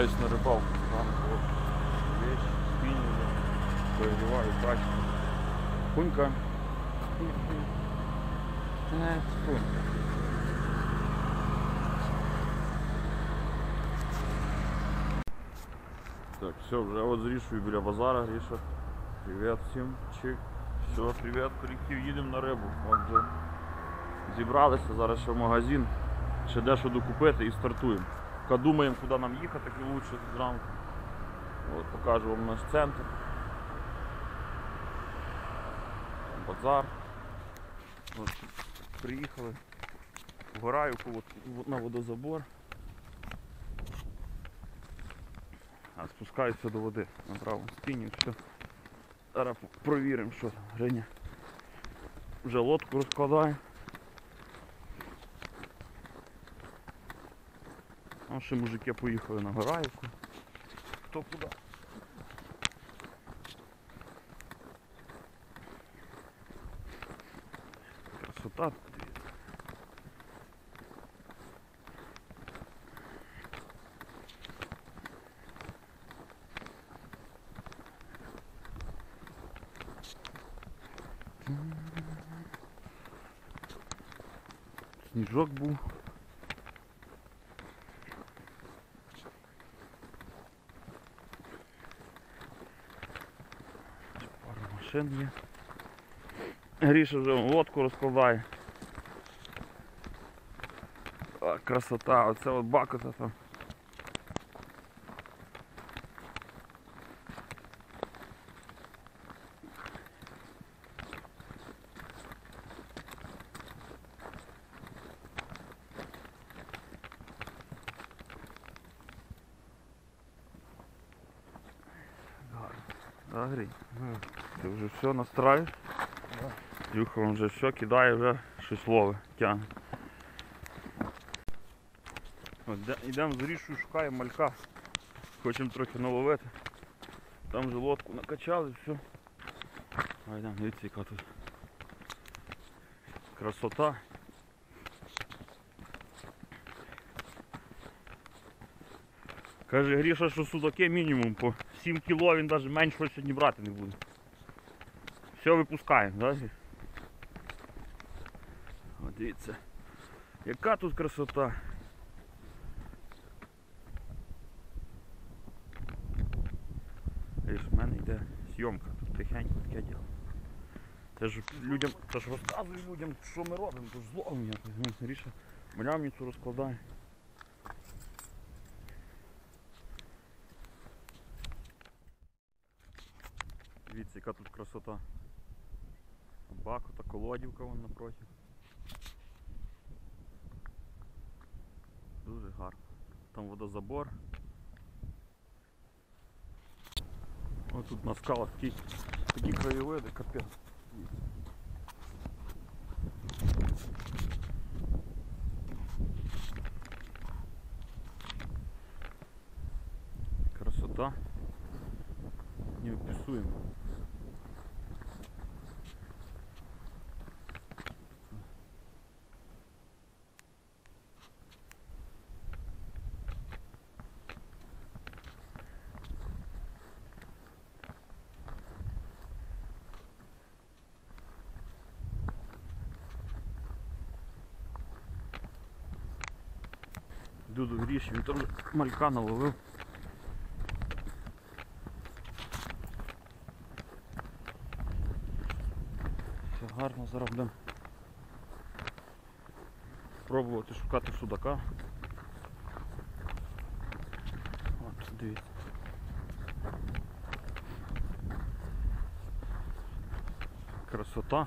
Відправляюсь на рибалку. Там от вещь, спінінги, перегріваю тачку. Пунька. Е. Так, все, вже от з Рішою біля базара, Ріша. Привіт всім. Чик. Все, привіт, колектив, їдемо на рибу. От вже зібралися, зараз ще в магазин, ще дещо докупити і стартуємо. Поки думаємо, куди нам їхати, лучше зранку. От, покажу вам наш центр. Там базар. От, приїхали. Вгораю на водозабор. А спускаюся до води на правому все. Зараз провіримо, що. Женя вже лодку розкладає. Ще мужики поїхали на Гораївку. Хто куди? Красота. Сніжок був. Машин є. Гріша вже лодку розкладає. А, красота, оце от бакота там. Да, Грій? Ти настраєш? Юха вже все кидає, вже щось ловить, тягне. Йдемо з річою, шукаємо малька. Хочемо трохи наловити. Там вже лодку накачали, все. А йдемо, дивіться, яка тут красота. Каже Гріша, що судаки мінімум по 7 кіло, він навіть менше сьогодні брати не буде. Все випускаємо, да? От дивіться. Яка тут красота. Видиш, в мене йде зйомка, тут тихенько таке діло. Це ж людям, це ж розказую людям, що ми робимо, то ж зловимо якось. Ну, Гріша млямницю розкладає. Дивіться, яка тут красота. Бакота, колодівка вон напроти. Дуже гарно. Там водозабор. Ось тут на скалах такі, такі краєвиди, капець. Красота. Дуду гріш, він там малька наловив. Все гарно, зараз будемо пробувати шукати судака. От, дивіться. Красота.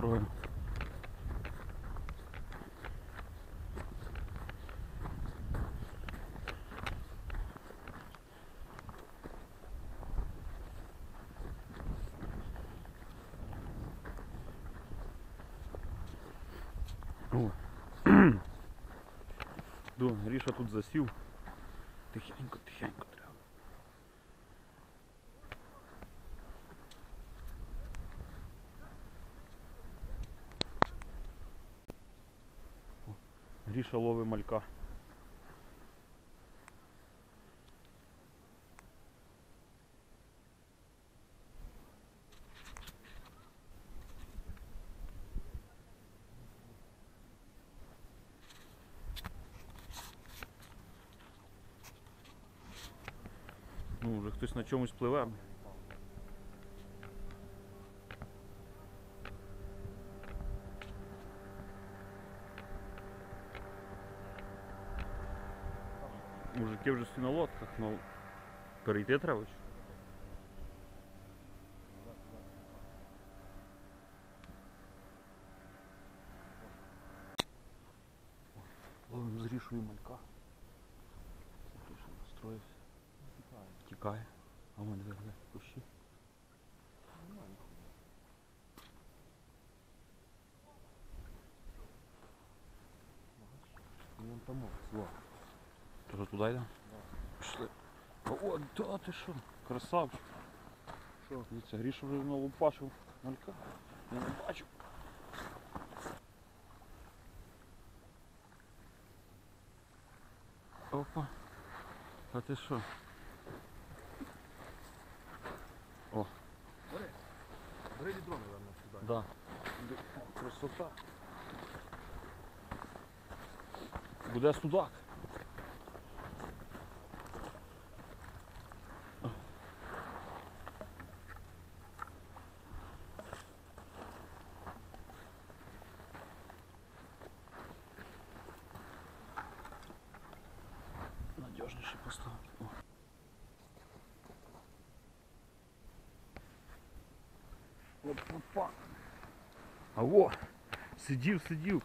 строим. О. Дон, Гриша тут засів. Тихенько, тихенько. Гріша ловить малька. Ну, вже хтось на чомусь пливе. Мужики вже всі на лодках, ну перейти треба. чи? Ловим з рішою малька. Це Гріша настроївся. Тікає. А в мене виглядає кущі. Вон там зло. Тоже туди йде? Пішли. О, да ти що? Красавчик. Що? Дивіться, Гріша вже знову пашив малька. Я не бачу. Опа. А ти що? Бери відро, наверное, сюди. Да. Красота. Буде судак. Опа. А во! Сидів, сидів.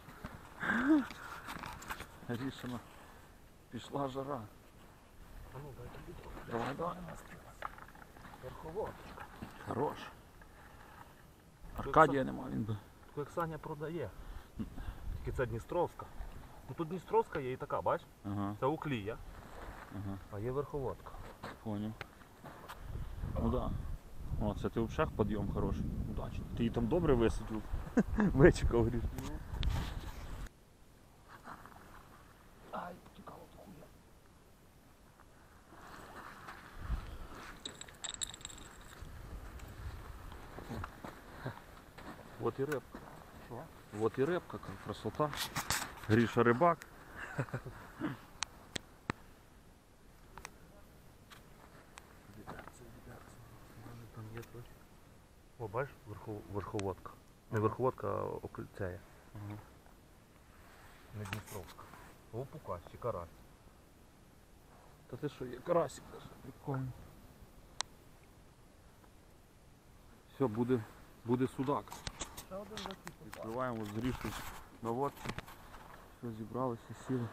Рішено. Пішла жара. А ну, дай тобі відро. Давай, давай. Верхово. Хорош. Аркадія нема, він би. Як Саня продає. Тільки це Дністровська. Ну тут Дністровська є і така, бач? Ага, Це уклія, ага, а є верховодка. понял. Ну да. О, це ти взагалі підйом хороший. Удачно. Ти її там добре висадив. Вичекав, гріш. Ай, потікало до хуя. Вот і рибка. Що? Вот і рибка, красота. Гріша рибак. Може там є. О, бачиш, верхов... верховодка. Не верховодка, а окольцяє. Ага. Не Дністровська. О, пукась чи карась. Та ти що, є карасик даже. Прикольно. Все, буде, буде судак. Ще один такий Відкриваємо з грішою на водці. Все, зібралися, сіли.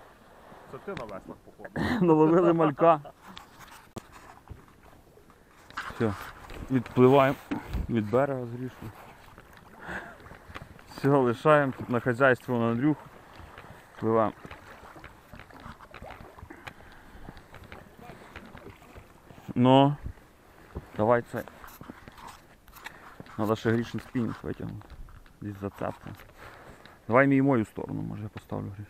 Це ти на веслах походу. Наловили малька. Все, відпливаємо від берега з грішою. Все, лишаємо тут на хазяйство на Андрюху. Пливаємо. Ну, давай це. Надо ще грішний спінінг витягнути. Десь зацепка. Давай мій мою сторону, може я поставлю гріш.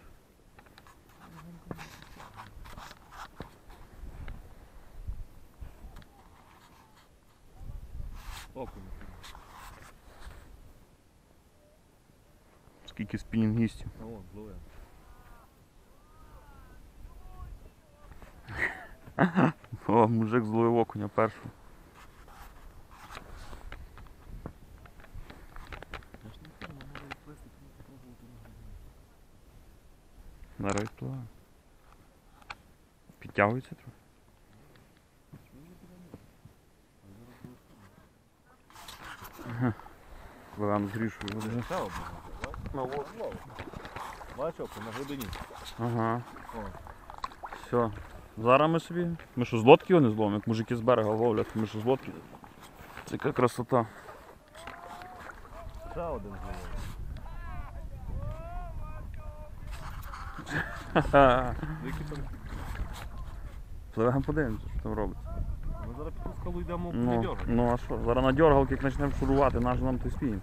Окунь. Скільки спінінгістів. О, мужик зловив окуня першого. Зараз відпливає. Підтягується трохи. Ага. Пливемо з грішою. буде. Ще одного. На лов. Бачиш, окунь, на глибині. Ага. О. Все. Зараз ми собі. Ми що з лодки його не зловимо, як мужики з берега ловлять, ми що з лодки. Це яка красота. Ще один зловив. Пливемо подивимося, що там робиться. Ми зараз під скалу йдемо Ну, дергати. ну а що? Зараз на дергалки, як почнемо шурувати, наш нам той спінінг.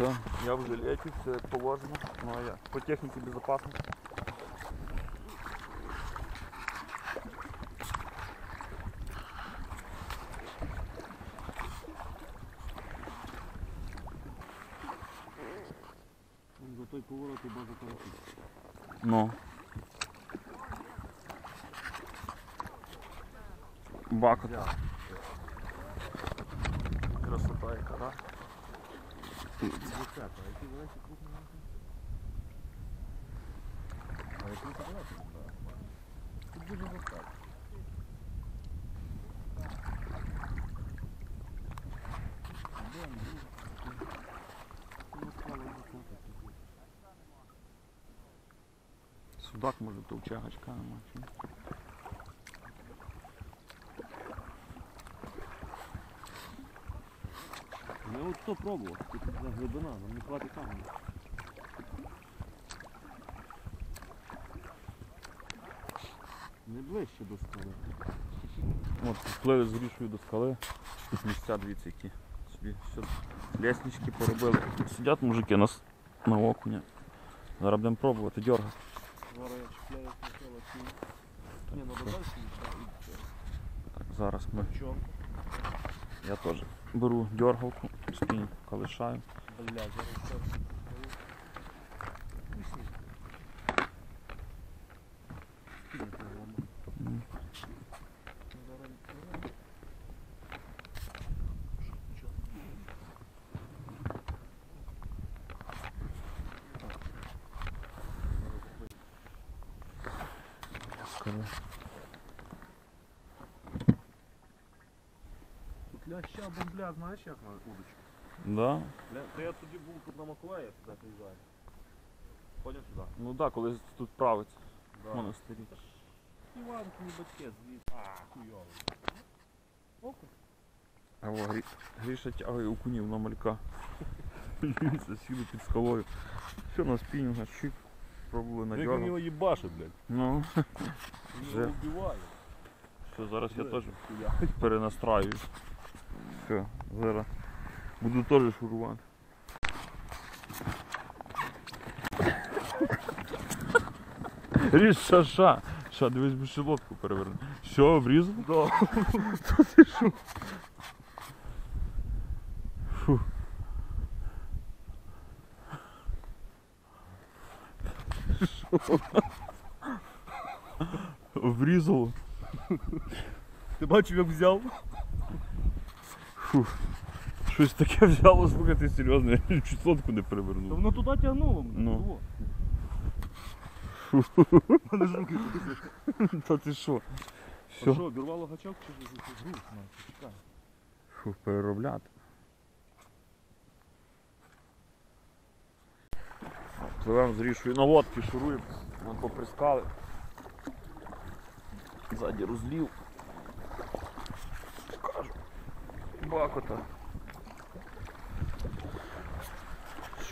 Все, я в жилеті, все як положено. Ну а я по техніці безпечності. За той поворот і база карасів. Ну. Бакот. Красота Тут дуже застав. Судак може товчагачка нема. чи ні? Ну от хто пробував? Тут на глибина, нам не хватить каменю. Не ближче до скали. От впливи з грішою до скали. Тут місця дивіться які. Собі все. Леснички поробили. Сидять мужики на, с- на окуня. Зараз будемо пробувати дергати. Зараз я чіпляю. Ні, ну додальше Так, зараз ми. Я теж беру дергалку, спінь, колишаю. Бля, зараз Тут ляща бомбля, знаєш як на удочку? Да? Ля... То я тоді був тут на Маковеї, я сюди приїжджаю. Ходять сюди. Ну так, да, коли тут правиться Да. монастирі. Іванки, не батьки, звідси. А, хуйово. Око. А во, Грі... Гріша тягає окунів на малька. Дивіться, сіду під скалою. Все на спінінга, чик. Пробували на Як він дергал. його їбашить, блядь. Ну, Він Вже. його вбиває. все, зараз я теж хуя. перенастраюсь. Все, зараз буду теж шурувати. Ріж, ша, ша. Ша, дивись, би ще лодку переверни. Що, обрізав? Да. Та ти що? Фу. Що? Обрізало. Ти бачив, як взяв? Щось таке взяло, слухайте, серйозно, я чуть лодку не перевернув. воно туди тягнуло. блядь. Ну. Во. Мене ж руки трясуть. Та ти що? А Все. що, обірвало гачок чи ж груз? На, чекай. Фу, переробляти. Пливемо з рішою на лодці, шуруємо. Вон поприскали. Ззаді розлів. Бакота.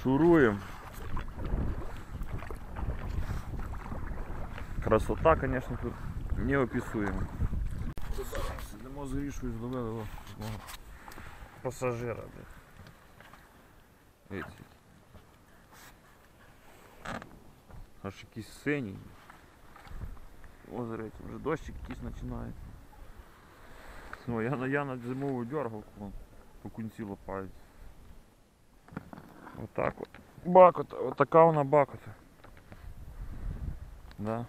Шуруємо. Красота, звісно, тут не описуємо. Сидимо з рішою, зловили о, одного пасажира. блядь. Дивіться. Аж якийсь синій. Озеро, вже дощик якийсь починає. Ну, я, я на зимову дергалку по кінці лопають. Отак от. Бакота, отака вона бакота. Да.